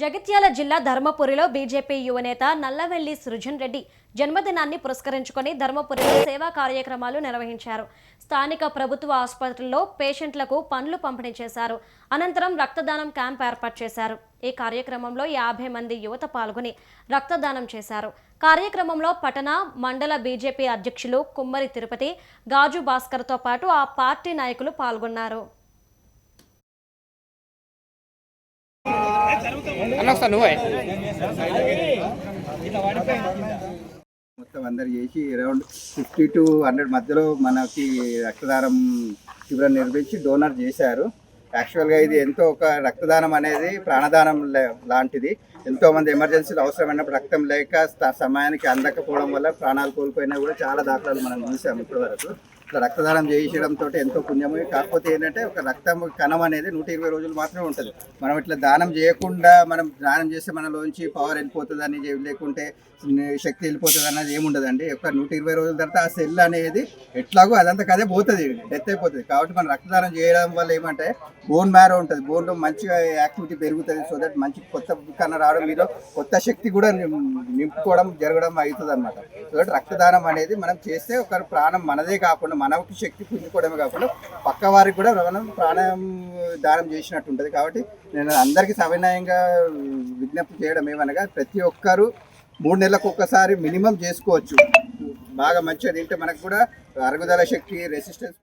జగిత్యాల జిల్లా ధర్మపురిలో బీజేపీ యువనేత నల్లవెల్లి సృజన్ రెడ్డి జన్మదినాన్ని పురస్కరించుకొని ధర్మపురిలో సేవా కార్యక్రమాలు నిర్వహించారు. స్థానిక ప్రభుత్వ ఆసుపత్రుల్లో పేషెంట్లకు పండ్లు పంపిణీ చేశారు. అనంతరం రక్తదానం క్యాంప్ ఏర్పాటు చేశారు. ఈ కార్యక్రమంలో యాభై మంది యువత పాల్గొని రక్తదానం చేశారు. కార్యక్రమంలో పట్టణ మండల బీజేపీ అధ్యక్షులు కుమ్మరి తిరుపతి గాజు భాస్కర్తో పాటు ఆ పార్టీ నాయకులు పాల్గొన్నారు. అన్న నువ్వే. మొత్తం అందరు చేసి అరౌండ్ ఫిఫ్టీ టు హండ్రెడ్ మధ్యలో మనకి రక్తదానం శిబిరం నిర్మించి డోనర్ చేశారు. యాక్చువల్గా ఇది ఎంతో ఒక రక్తదానం అనేది ప్రాణదానం లాంటిది. ఎంతో మంది ఎమర్జెన్సీలు అవసరమైనప్పుడు రక్తం లేక సమయానికి అందకపోవడం వల్ల ప్రాణాలు కోల్పోయినా కూడా చాలా దాఖలాలు మనం చూసాం ఇప్పటివరకు. ఇట్లా రక్తదానం చేయించడంతో ఎంతో పుణ్యము. కాకపోతే ఏంటంటే ఒక రక్తం కణం అనేది నూట ఇరవై రోజులు మాత్రమే ఉంటుంది. మనం ఇట్లా దానం చేయకుండా మనం దానం చేస్తే మనలోంచి పవర్ వెళ్ళిపోతుందని చె- లేకుంటే శక్తి వెళ్ళిపోతుంది అనేది ఏముండదండి. ఒక నూట ఇరవై రోజుల తర్వాత ఆ సెల్ అనేది ఎట్లాగో అదంతా కదే పోతుంది డెత్ అయిపోతుంది. కాబట్టి మనం రక్తదానం చేయడం వల్ల ఏమంటే బోన్ మ్యారో ఉంటుంది. బోన్లో మంచిగా యాక్టివిటీ పెరుగుతుంది సో దట్ మంచి కొత్త కన్నా రావడం మీరు కొత్త శక్తి కూడా నింపుకోవడం జరగడం అవుతుంది అనమాట సో దట్ రక్తదానం అనేది మనం చేస్తే ఒక ప్రాణం మనదే కాకుండా మనకి శక్తి పుంజుకోవడమే కాకుండా పక్క వారికి కూడా మనం ప్రాణం దానం చేసినట్టు ఉంటుంది. కాబట్టి నేను అందరికీ సవినయంగా విజ్ఞప్తి చేయడం ఏమనగా ప్రతి ఒక్కరూ మూడు నెలలకు ఒక్కసారి మినిమం చేసుకోవచ్చు. బాగా మంచిగా తింటే మనకు కూడా అరుగుదల శక్తి రెసిస్టెన్స్